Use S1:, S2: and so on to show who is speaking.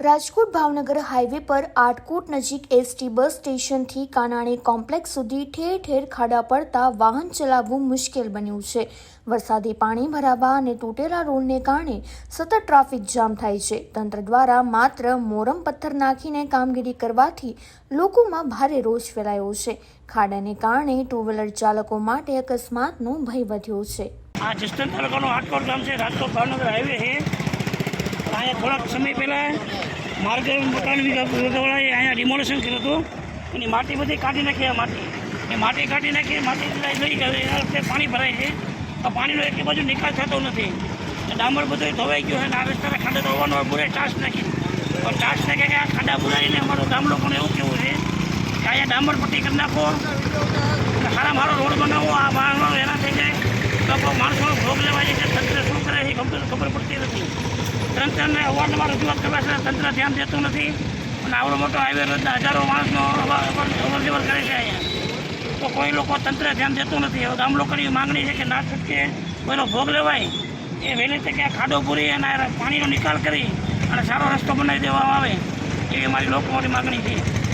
S1: Rajkot Bhavnagar highway પર આટકોટ નજીક ST bus સ્ટેશનથી કાનાણી કોમ્પ્લેક્સ સુધી ઠેર ઠેર ખાડા પડતા વાહન ચલાવવું મુશ્કેલ બન્યું છે. વરસાદી પાણી ભરાવા અને તૂટેલા રોડને કારણે સતત ટ્રાફિક જામ થાય છે. તંત્ર દ્વારા માત્ર મોરમ પથ્થર નાખીને કામગીરી કરવાથી લોકોમાં ભારે રોષ ફેલાયો છે. ખાડાને કારણે ટુ વ્હીલર ચાલકો માટે અકસ્માતનો ભય વધ્યો છે.
S2: આ જસ્ટન તાલુકાનો આટકોટ ગામ છે. રાજકોટ ભાવનગર હાઈવે છે. અહીંયા થોડાક સમય પહેલાં માર્ગ મકાન વિભાગવાળાએ અહીંયા ડિમોલેશન કર્યું હતું. એની માટી બધી કાઢી નાખી, આ માટી. એ માટી કાઢી નાખી, માટી લઈ ગઈ એના પાણી ભરાય છે. તો પાણીનો એક બાજુ નિકાલ થતો નથી. ડામર બધું ધોવાઈ ગયું અને આ રસ્તાના ખાડા ધોવાનો પૂરે ટાસ નાખી. તો ચાસ નાખે કે આ ખાડા પુરાઈને અમારું ગામ લોકોને એવું કેવું છે કે અહીંયા ડામર પટ્ટી કરી નાખો સારા મારો રોડ બનાવો, આ માણસો એના થઈ જાય. તો માણસો ભોગ લેવા જાય છે. તંત્ર શું કરે છે ખબર પડતી તંત્રને અવારનવાર રજૂઆત કરવા છતાં તંત્ર ધ્યાન દેતું નથી. અને આવડો મોટો હાઈવે રસ્તા હજારો માણસનો અવરજવર અવર જવર કરે છે અહીંયા. તો કોઈ લોકો તંત્ર ધ્યાન દેતું નથી. હવે ગામ લોકોની માંગણી છે કે ના છૂટકે કોઈનો ભોગ લેવાય. એ વહેલી તકે ખાડો પૂરી અને પાણીનો નિકાલ કરી અને સારો રસ્તો બનાવી દેવામાં આવે. એવી મારી લોકોની માંગણી છે.